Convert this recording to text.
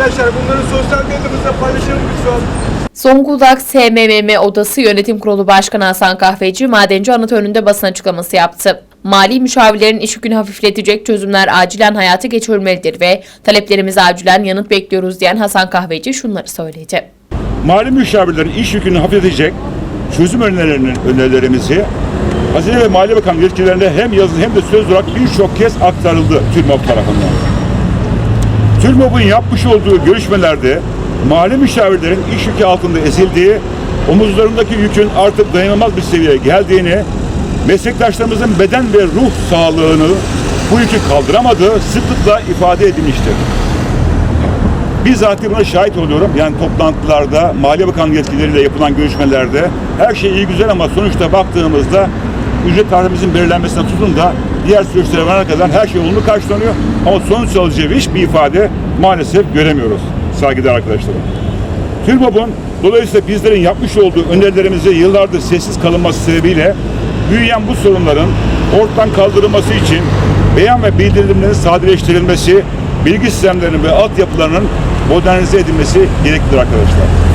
arkadaşlar. Bunları sosyal medyamızda paylaşalım lütfen. Zonguldak SMMM Odası Yönetim Kurulu Başkanı Hasan Kahveci, madenci anıt önünde basın açıklaması yaptı. Mali müşavirlerin iş yükünü hafifletecek çözümler acilen hayata geçirilmelidir ve taleplerimize acilen yanıt bekliyoruz diyen Hasan Kahveci şunları söyledi. Mali müşavirlerin iş yükünü hafifletecek çözüm önerilerinin önerilerimizi Hazine ve Maliye Bakanı yetkililerine hem yazılı hem de söz olarak birçok kez aktarıldı TÜRMOB tarafından. TÜRMOB'un yapmış olduğu görüşmelerde mali müşavirlerin iş yükü altında ezildiği, omuzlarındaki yükün artık dayanılmaz bir seviyeye geldiğini, meslektaşlarımızın beden ve ruh sağlığını bu yükü kaldıramadığı sıklıkla ifade edilmiştir. Bizzat buna şahit oluyorum. Yani toplantılarda, Maliye Bakanı yetkilileriyle yapılan görüşmelerde her şey iyi güzel ama sonuçta baktığımızda ücret tarihimizin belirlenmesine tutun da diğer süreçlere varana kadar her şey olumlu karşılanıyor. Ama sonuç alıcı hiçbir ifade maalesef göremiyoruz saygıdeğer arkadaşlarım. TÜRBOB'un dolayısıyla bizlerin yapmış olduğu önerilerimize yıllardır sessiz kalınması sebebiyle büyüyen bu sorunların ortadan kaldırılması için beyan ve bildirimlerin sadeleştirilmesi, bilgi sistemlerinin ve altyapılarının modernize edilmesi gereklidir arkadaşlar.